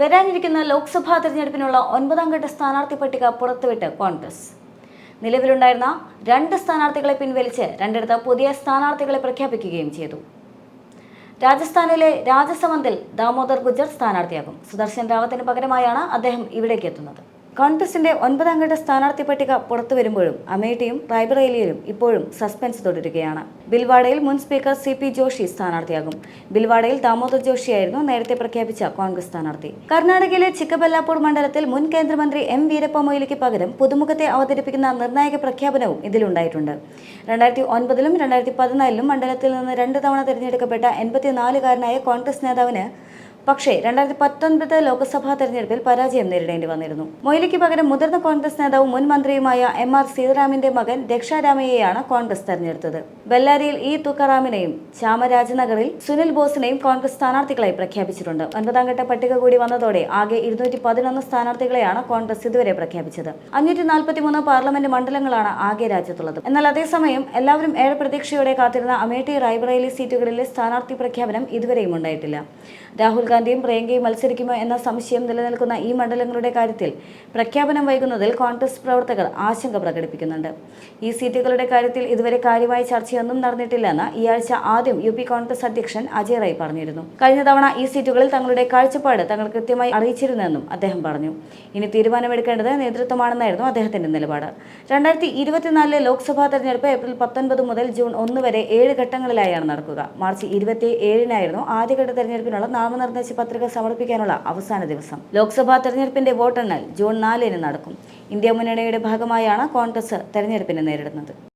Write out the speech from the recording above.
വരാനിരിക്കുന്ന ലോക്സഭാ തെരഞ്ഞെടുപ്പിനുള്ള ഒൻപതാം ഘട്ട സ്ഥാനാർത്ഥി പട്ടിക പുറത്തുവിട്ട് കോൺഗ്രസ്. നിലവിലുണ്ടായിരുന്ന രണ്ട് സ്ഥാനാർത്ഥികളെ പിൻവലിച്ച് രണ്ടിടത്ത് പുതിയ സ്ഥാനാർത്ഥികളെ പ്രഖ്യാപിക്കുകയും ചെയ്തു. രാജസ്ഥാനിലെ രാജസമന്തിൽ ദാമോദർ ഗുജർ സ്ഥാനാർത്ഥിയാകും. സുദർശൻ റാവത്തിന് പകരമായാണ് അദ്ദേഹം ഇവിടേക്ക് എത്തുന്നത്. കോൺഗ്രസിന്റെ ഒൻപതാം ഘട്ട സ്ഥാനാർത്ഥി പട്ടിക പുറത്തു വരുമ്പോഴും അമേഠിയും റായ്ബറേലിയിലും ഇപ്പോഴും സസ്പെൻസ് തുടരുകയാണ്. ബിൽവാഡയിൽ മുൻ സ്പീക്കർ സി പി ജോഷി സ്ഥാനാർത്ഥിയാകും. ബിൽവാഡയിൽ ദാമോദർ ജോഷിയായിരുന്നു നേരത്തെ പ്രഖ്യാപിച്ച കോൺഗ്രസ് സ്ഥാനാർത്ഥി. കർണാടകയിലെ ചിക്കബല്ലാപൂർ മണ്ഡലത്തിൽ മുൻ കേന്ദ്രമന്ത്രി എം വീരപ്പ മൊയ്ലിക്ക് പകരം പുതുമുഖത്തെ അവതരിപ്പിക്കുന്ന നിർണായക പ്രഖ്യാപനവും ഇതിലുണ്ടായിട്ടുണ്ട്. രണ്ടായിരത്തി ഒൻപതിലും രണ്ടായിരത്തി പതിനാലിലും മണ്ഡലത്തിൽ നിന്ന് രണ്ട് തവണ തിരഞ്ഞെടുക്കപ്പെട്ട എൺപത്തിനാലുകാരനായ കോൺഗ്രസ് നേതാവിന് പക്ഷേ രണ്ടായിരത്തി പത്തൊൻപത് ലോക്സഭാ തെരഞ്ഞെടുപ്പിൽ പരാജയം നേരിടേണ്ടി വന്നിരുന്നു. മൊയ്ലിക്ക് പകരം മുതിർന്ന കോൺഗ്രസ് നേതാവും മുൻ മന്ത്രിയുമായ എം ആർ സീതാറാമിന്റെ മകൻ ദക്ഷാരാമയെയാണ് കോൺഗ്രസ് തെരഞ്ഞെടുത്തത്. ബെല്ലാരിയിൽ ഇ തുക്കാറാമിനെയും ചാമരാജനഗറിൽ സുനിൽ ബോസിനെയും കോൺഗ്രസ് സ്ഥാനാർത്ഥികളായി പ്രഖ്യാപിച്ചിട്ടുണ്ട്. ഒൻപതാം ഘട്ട പട്ടിക കൂടി വന്നതോടെ ആകെ ഇരുന്നൂറ്റി പതിനൊന്ന് സ്ഥാനാർത്ഥികളെയാണ് കോൺഗ്രസ് ഇതുവരെ പ്രഖ്യാപിച്ചത്. അഞ്ഞൂറ്റി നാൽപ്പത്തിമൂന്ന് പാർലമെന്റ് മണ്ഡലങ്ങളാണ് ആകെ രാജ്യത്തുള്ളത്. എന്നാൽ അതേസമയം എല്ലാവരും ഏറെ പ്രതീക്ഷയോടെ കാത്തിരുന്ന അമേഠി റായ്ബറേലി സീറ്റുകളിലെ സ്ഥാനാർത്ഥി പ്രഖ്യാപനം ഇതുവരെയും ഉണ്ടായിട്ടില്ല. രാഹുൽ ഗാന്ധിയും പ്രിയങ്കയും മത്സരിക്കുമോ എന്ന സംശയം നിലനിൽക്കുന്ന ഈ മണ്ഡലങ്ങളുടെ കാര്യത്തിൽ പ്രഖ്യാപനം വൈകുന്നതിൽ കോൺഗ്രസ് പ്രവർത്തകർ ആശങ്ക പ്രകടിപ്പിക്കുന്നുണ്ട്. ഈ സീറ്റുകളുടെ കാര്യത്തിൽ ഇതുവരെ കാര്യമായ ചർച്ചയൊന്നും നടന്നിട്ടില്ലെന്ന് ഈ ആഴ്ച ആദ്യം യു പി കോൺഗ്രസ് അധ്യക്ഷൻ അജയ് റായ് പറഞ്ഞിരുന്നു. കഴിഞ്ഞ തവണ ഈ സീറ്റുകളിൽ തങ്ങളുടെ കാഴ്ചപ്പാട് തങ്ങൾ കൃത്യമായി അറിയിച്ചിരുന്നെന്നും അദ്ദേഹം പറഞ്ഞു. ഇനി തീരുമാനമെടുക്കേണ്ടത് നേതൃത്വമാണെന്നായിരുന്നു അദ്ദേഹത്തിന്റെ നിലപാട്. രണ്ടായിരത്തി ഇരുപത്തിനാലിലെ ലോക്സഭാ തെരഞ്ഞെടുപ്പ് ഏപ്രിൽ പത്തൊൻപത് മുതൽ ജൂൺ ഒന്ന് വരെ ഏഴ് ഘട്ടങ്ങളിലായാണ് നടക്കുക. മാർച്ച് ഇരുപത്തി ഏഴിനായിരുന്നു ആദ്യഘട്ട തെരഞ്ഞെടുപ്പിനുള്ള നാമനിർദ്ദേശ പത്രിക സമർപ്പിക്കാനുള്ള അവസാന ദിവസം. ലോക്സഭാ തെരഞ്ഞെടുപ്പിന്റെ വോട്ടെണ്ണൽ ജൂൺ നാലിന് നടക്കും. ഇന്ത്യ മുന്നണിയുടെ ഭാഗമായാണ് കോൺഗ്രസ് തെരഞ്ഞെടുപ്പിനെ നേരിടുന്നത്.